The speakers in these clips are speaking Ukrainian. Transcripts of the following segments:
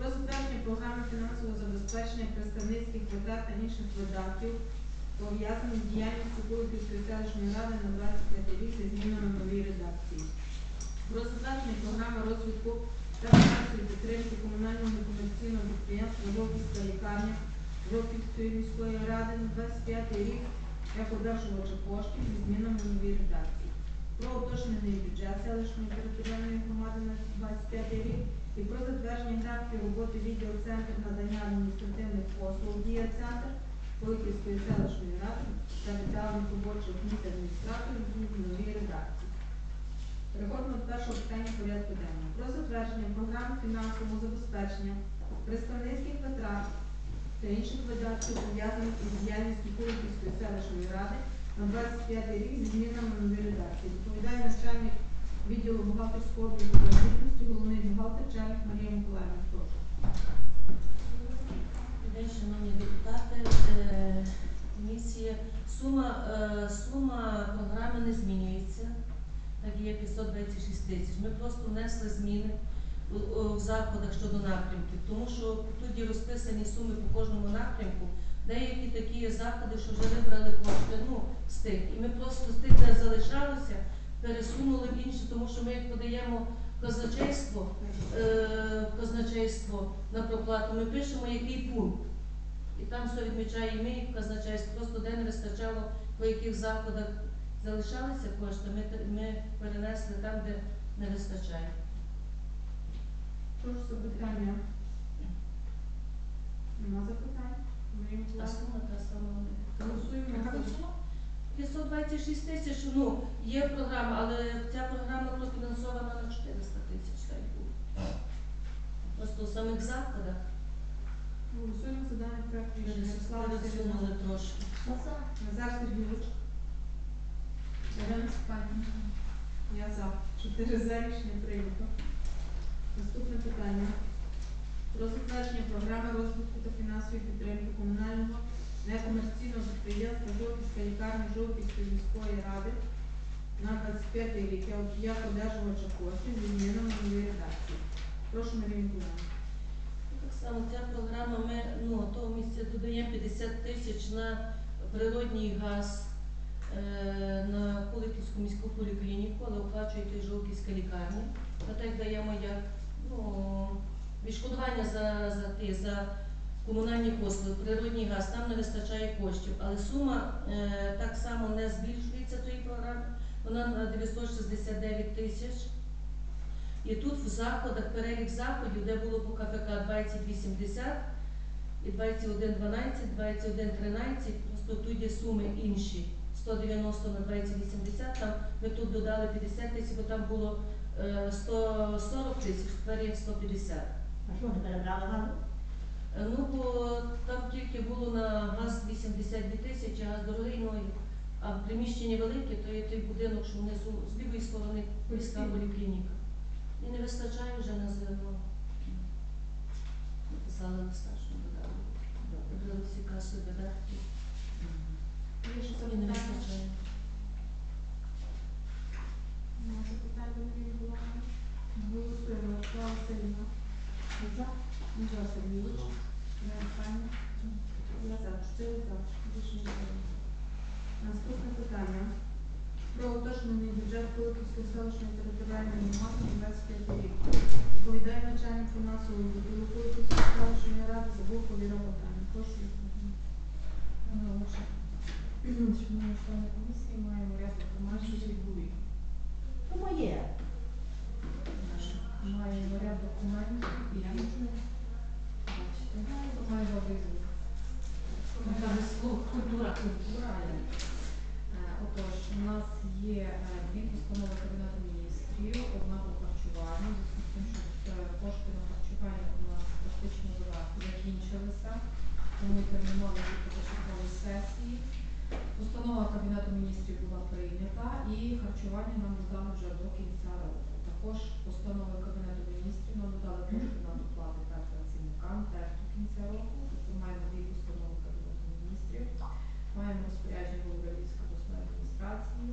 Про затвердження програми фінансового забезпечення представницьких витрат та інших видатків, пов'язаних з діяльністю Куликівської селищної ради на 25 рік зі змінами новій редакції. Про затвердження програми розвитку та фінансової підтримки комунального некомерційного підприємства Жовківська лікарня Жовківської міської ради на 25 рік як одержувача коштів зі змінами новій редакції. Про уточнений бюджет селищної територіальної громади на 25 рік і про затвердження графіки роботи відділ центр надання адміністративних послуг Дія центр Великівської селищної ради та віддалених робочих місць адміністраторів в новій редакції. Переходимо до першого питання порядку денного. Про затвердження програми фінансового забезпечення представницьких витрат та інших видатків, пов'язаних із діяльністю Куликівської селищної ради на 25 рік зі змінами в новій редакції. Доповідає начальник відділу бухгалтерського обліку та звітності, головний бухгалтер Чайник Марія Миколаївна. Прошу. Шановні депутати, Е, комісія. Сума, е, сума програми не змінюється, так є 526 тисяч. Ми просто внесли зміни в заходах щодо напрямків, тому що тут є розписані суми по кожному напрямку. Деякі такі заходи, що вже вибрали кошти ну, з тих. І ми просто з тих, де залишалося, пересунули в інші, тому що ми як подаємо казначейство, е, казначейство на проплату, ми пишемо, який пункт. І там все відмічає і ми, і казначейство. Просто де не вистачало, по яких заходах залишалися кошти, ми, ми перенесли там, де не вистачає. Прошу запитання. Нема запитань? Марія А сума та сама. Голосуємо. 526 тисяч, ну, є програма, але ця програма профінансована на 400 тисяч, так було. Просто в самих заходах Голосуємо за даний проект рішення. Пересунули трошки. Назар Сергійович. Ірина Степанівна. Я за. Чотири за рішення прийнято. Наступне питання. Про затвердження програми розвитку та фінансової підтримки комунального некомерційного підприємства Жовківська лікарня Жовківської міської ради на 25 рік як одержувача коштів зі змінами нової редакції. Прошу Марію Миколаївну. Так само ця програма, ми ну, того місця додаємо 50 тисяч на природній газ е, на Куликівську міську поліклініку, але оплачує той Жовківська лікарня. Ми так даємо як ну, відшкодування за, за, ті, за комунальні послуги, природній газ, там не вистачає коштів. Але сума е, так само не збільшується тої програми, вона на 969 тисяч. І тут в заходах, перелік заходів, де було по КПК 2080 і 2112, 2113, просто тут є суми інші. 190 на 2080, там ми тут додали 50 тисяч, бо там було е, 140 тисяч, тепер є 150. А що вони перебрали газу? Е, Ну, бо там тільки було на газ 82 тисячі, газ дорогий, ну, а в приміщенні велике, то є той будинок, що внизу з лівої сторони міська поліклініка. І не вистачає вже на зерно. Написали листа, що додали. Всі. Є ще І не вистачає. Запитань до Марії Миколаївни? Голосуємо. Ярослава Сергійовна. За. Назар Сергійович. Ірина Степанівна. Я за. Чотири за. Рішення прийнято. Наступне питання. Про уточнений бюджет Куликівської селищної територіальної громади на 25 рік. Доповідає начальник фінансового відділу Куликівської селищної ради Забулко Віра Богданівна. Прошу. Шановні члени комісії, маємо ряд документів. То моє. Маємо ряд документів і різних. Бачите, має добрий звук. Культура. Культура. Е, Отож, у нас є е, дві постанови Кабінету міністрів, одна по харчуванню, тим, що е, кошти на харчування у нас практично закінчилися, тому терміново тільки початкової сесії. Постанова Кабінету міністрів була прийнята і харчування нам додали вже до кінця року. Також постанови Кабінету міністрів нам додали кошти на доплати та працівникам теж до кінця року. Тобто маємо дві постанови Кабінету міністрів. Маємо розпорядження голови Львівської обласної адміністрації.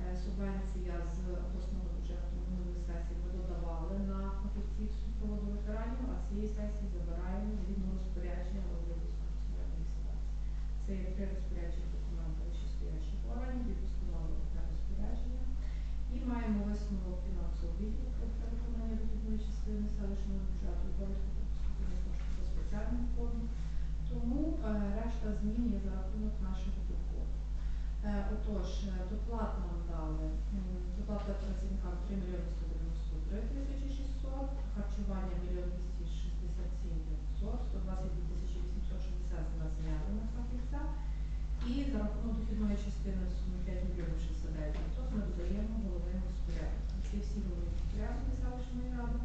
Е, Субвенція з обласного бюджету минулої сесії ми додавали на фахівців з супроводу ветеранів, а цієї сесії сесії забираємо згідно розпорядження голови дискусійної адміністрації. Це є три розпорядження документи вищестоящих органів, дві постанови та розпорядження. І маємо висновок фінансового відділу про переконання дохідної частини селищного бюджету і довідку про поступлення коштів до спеціальних фондів. Тому е, решта змін є за рахунок наших доходів. Е, Отож, е, доплат нам дали. Доплата працівникам 3 мільйони 193 тисячі 600, харчування 1 мільйон 267 500, 122 тисячі 860 з нас зняли на фахівця. І за рахунок дохідної частини в сумі 5 мільйонів 69 500 ми додаємо голови розпорядника. Ці всі голови розпорядники селищної ради.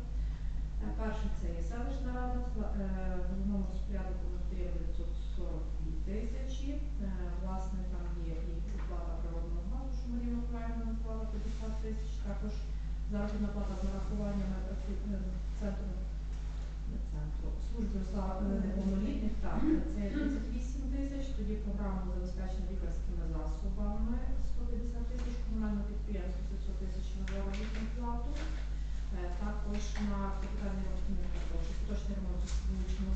Е, Перший це є селищна рада, сла- е, головному розпоряднику ми додаємо 942 тисячі. Е, Власне, там є і оплата природного газу, що Марія Миколаївна назвала 50 тисяч. Також заробітна плата з нарахуваннями е, центру центру служби за- е, неповнолітніх, так, це 38 тисяч, тоді програму забезпечення лікарськими засобами 150 тисяч, комунальне підприємство 500 тисяч на заробітну плату. Е, Також на капітальний ремонт, також поточний ремонт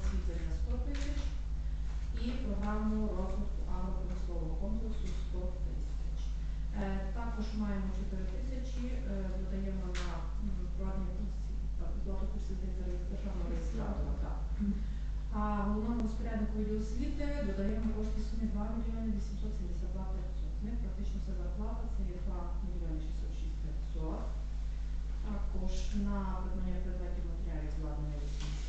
освітлення 100 тисяч і програму розвитку агропромислового комплексу 100 тисяч. Е, Також маємо 4 тисячі, е, додаємо на проведення курсів, так, курсів державного реєстратора. А головному розпоряднику освіти додаємо кошти сумі 2 мільйони 872 500. З практично вся зарплата, це є 2 мільйони 606 500. Також на придбання предметів матеріалів обладнання 87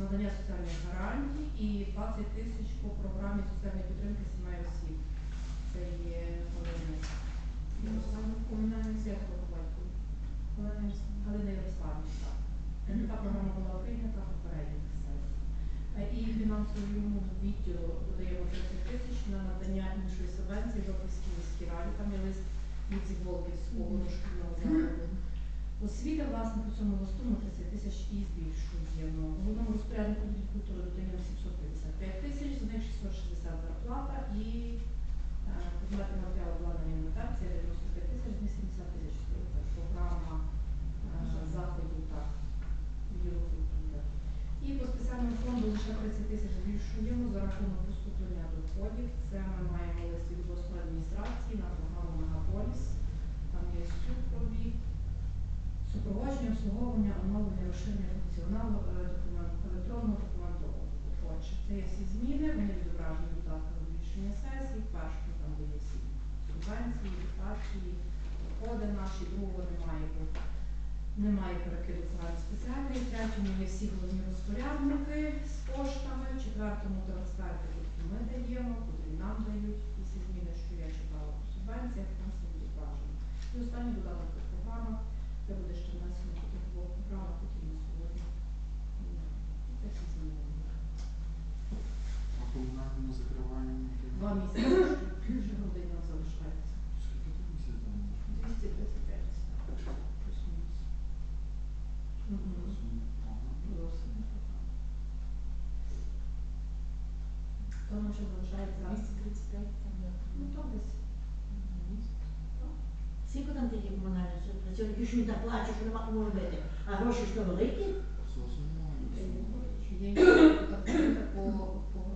надання соціальних гарантій і 20 тисяч по програмі соціальної підтримки сімей осіб. Це є Галина Ярославівна, комунальний сектор по батькові. Галина Ярославівна, так. Така програма була прийнята попередніх сесій. Е, І фінансовому відділу додаємо 30 тисяч на надання іншої субвенції Жовківській міській раді. Там є лист від Волківського дошкільного закладу. Освіта, власне, по цьому листу ми 30 тисяч і збільшуємо. Головному розпоряднику відділу культури додаємо 755 тисяч, з них 660 зарплата і е, предмети матеріалу обладнання інвентарція 95 тисяч, з них 70 тисяч стоїть. Це програма е, заходів так, відділу культури. І по спеціальному фонду лише 30 тисяч збільшуємо за рахунок поступлення доходів. Це ми маємо лист від обласної адміністрації на програму Мегаполіс. Там є супровід, супроводження, обслуговування, оновлення, розширення функціоналу е, електронного документообігу. Отже, це є всі зміни, вони відображені в додатках до рішення сесії. Першому там є всі субвенції, дотації, доходи наші, другого немає, бо немає перекиду загальної спеціальної, в третьому є всі головні розпорядники з коштами, в четвертому трансферти, які ми даємо, котрі нам дають, і всі зміни, що я читала по субвенціях, там все відображено. І останній додаток по програмах, це буде ще внесено по тих двох програмах, які ми сьогодні. прийняли. Це всі зміни. А комунальному закриванню Два місяці ще нам залишається. скільки там місяць там? 235 плюс-мінус. Мгм. Зовсім не. Тому що залишається 235 там ну то десь. Скільки там такі комунальні працівники, що він так плаче, що нема кому робити? А гроші то великі? Є так по, по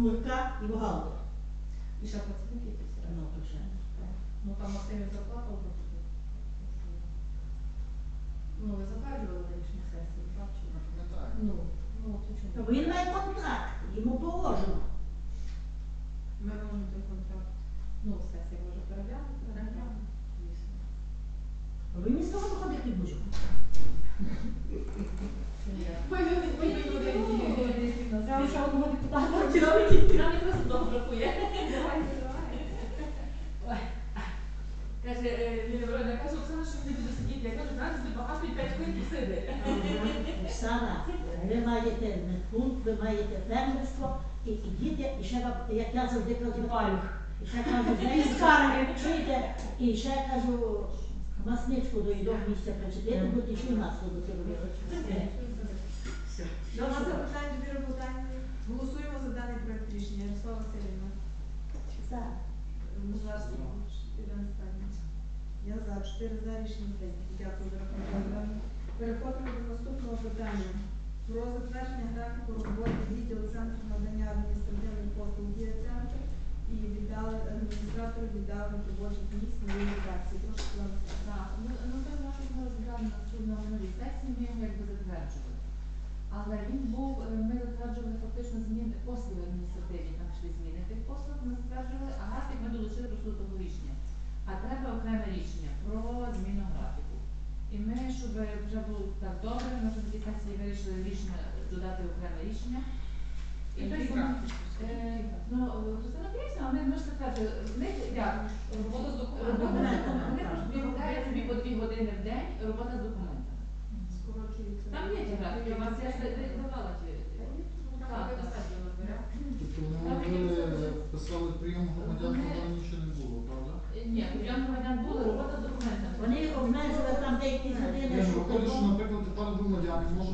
нулька і бухгалтер. І ще працівники ті. Ну, звичайно. Ну там Максимів зарплата у нас. Ну, ви затверджували на річній сесії, так чи ні? Ну, так. Ну, ну, то чому? Він має контракт, йому положено. Ми можемо той контракт. Ну, сесія може переглянути. Переглянути. Звісно. Ви мені з того виходити будь-яку. Ми люди, ми люди. Треба ще одного депутата. Вдома. рахує. Давайте, давайте. Каже, е, Ліля каже, Оксана, що не буде сидіти. Я кажу, зараз буде багато і п'ять хвилин посиди. Оксана, ви маєте не пункт, ви маєте фермерство, і, діти, і ще вам, як я завжди кажу, палюх. І ще кажу, з неї скарги, чуєте? І ще кажу, масничку до їдок місця причепити, бо ті ще масло до цього. Все. Нема запитань, Віра Богданівна? Голосуємо за даний проект рішення. Ярослава Васильівна. За. Мужарський. Ірина Степанівна. Я за. Чотири за рішення прийнято. Дякую, Віра Богданівна. Переходимо до наступного питання. Про затвердження графіку роботи відділу центру надання адміністративних послуг «Дія центр» і віддали адміністратору віддалених робочих місць нової редакції. Прошу вам. Так, ну, ну це нашу ми на суд на сесії, ми його якби затверджували. Але він був, е, ми затверджували зміни послуги адміністративні, там пішли зміни тих послуг, ми затверджували, а графік ми долучили до того рішення. А треба окреме рішення про зміну графіку. І ми, щоб вже було так добре, ми вже цій сесії вирішили рішення додати окреме рішення. І той е, ну, Христина Київська, ми, ми ж затверджували, в них як? Робота з документами. Вони просто собі по дві години в день робота з документами. Там є ті графіки, у вас я ж д- давала ті. Так, так. Тобто вони писали прийом громадян, але нічого не було, правда? Ні, прийом громадян були, робота з документами. Вони обмежили там деякі години, Я ж що виходить, що, було. наприклад, тепер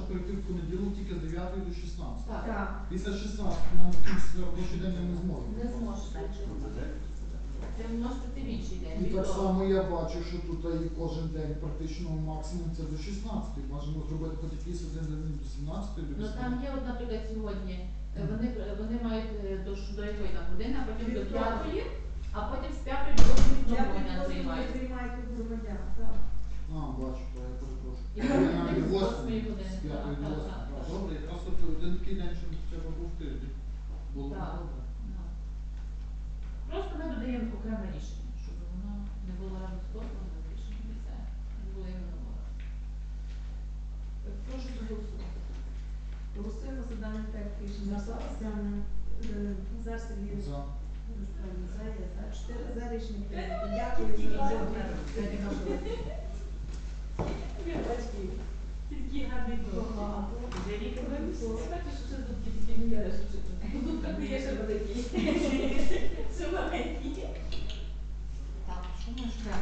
можуть в понеділок тільки з 9 до 16. Так, Так. Після 16 нам кінці робочий день не зможемо. не зможеш. Ти можеш прийти в інший день. І так само я бачу, що тут і кожен день практично максимум це до 16. Можемо зробити хоч якийсь один день до 17 до Ну там є, от, наприклад, сьогодні, е, вони, вони мають е, до, до якої там години, а потім до п'ятої, а потім з п'ятої до восьмої знову Дякую, громадян що приймають. приймають громадян. Так. А, бачу. І вони навіть з 8, восьмої години. з 5 до Так, 8. так, так. Добре, якраз от один такий день, що треба був тиждень. Було б Так. добре. Ну. Просто ми додаємо окреме рішення, щоб воно не було разом з послугами рішення. І все. Не було іменно мова. Прошу проголосувати. Голосуємо за даний проект рішення. Ярослава Васильівна. е, Назар Сергійович. За. За, я за. Чотири за рішення прийнято. Дякую за роботу. Тільки гарний багато. Бачиш, що зубки такі не я Зубка ти є ще великий. Все маленькі. Так, що ми ж так?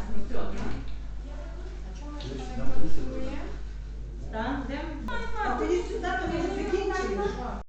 А чому ми ж так? Там, де? А ти сюди